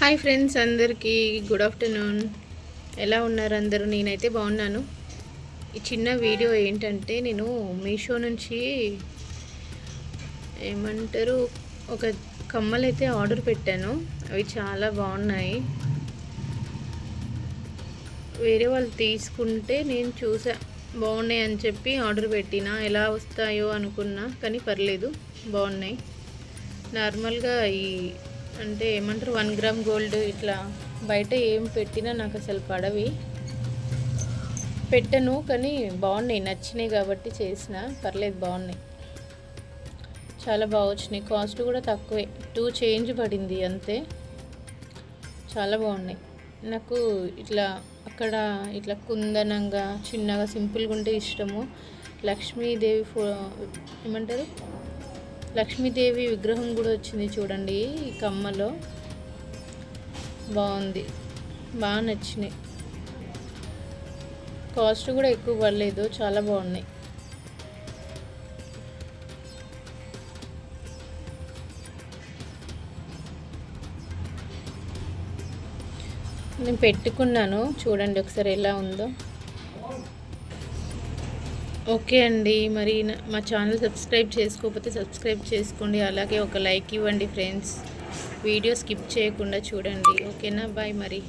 Hi friends అందరికీ good afternoon. ఎలా ఉన్నారు అందరూ? నేనైతే బాగున్నాను. ఈ చిన్న వీడియో ఏంటంటే నేను మీషో నుంచి ఏమంటారు ఒక కమ్మలు అయితే ఆర్డర్ పెట్టాను. అవి చాలా బాగున్నాయి. వేరే వాళ్ళు తీసుకుంటే నేను చూసా బాగున్నాయి అని చెప్పి ఆర్డర్ పెట్టిన ఎలా వస్తాయో అనుకున్నా కానీ పర్లేదు బాగున్నాయి. నార్మల్గా ఈ అంటే ఏమంటారు వన్ గ్రామ్ గోల్డ్ ఇట్లా బయట ఏం పెట్టినా నాకు అసలు పడవి. పెట్టను కానీ బాగున్నాయి నచ్చినాయి కాబట్టి చేసిన. పర్లేదు బాగున్నాయి. చాలా బాగా వచ్చినాయి. కాస్ట్ కూడా తక్కువే. టూ చేంజ్ పడింది అంతే. చాలా బాగున్నాయి. నాకు ఇట్లా అక్కడ ఇట్లా కుందనంగా చిన్నగా సింపుల్గా ఉంటే ఇష్టము. లక్ష్మీదేవి ఫో ఏమంటారు? లక్ష్మీదేవి విగ్రహం కూడా వచ్చింది చూడండి ఈ కమ్మలో. బాగుంది. బాగా నచ్చినాయి. కాస్ట్ కూడా ఎక్కువ పడలేదు చాలా బాగున్నాయి. నేను పెట్టుకున్నాను చూడండి ఒకసారి ఎలా ఉందో. ఓకే అండి. మరి మా ఛానల్ సబ్స్క్రైబ్ చేసుకోకపోతే సబ్స్క్రైబ్ చేసుకోండి. అలాగే ఒక లైక్ ఇవ్వండి ఫ్రెండ్స్. వీడియో స్కిప్ చేయకుండా చూడండి. ఓకేనా? బాయ్ మరి.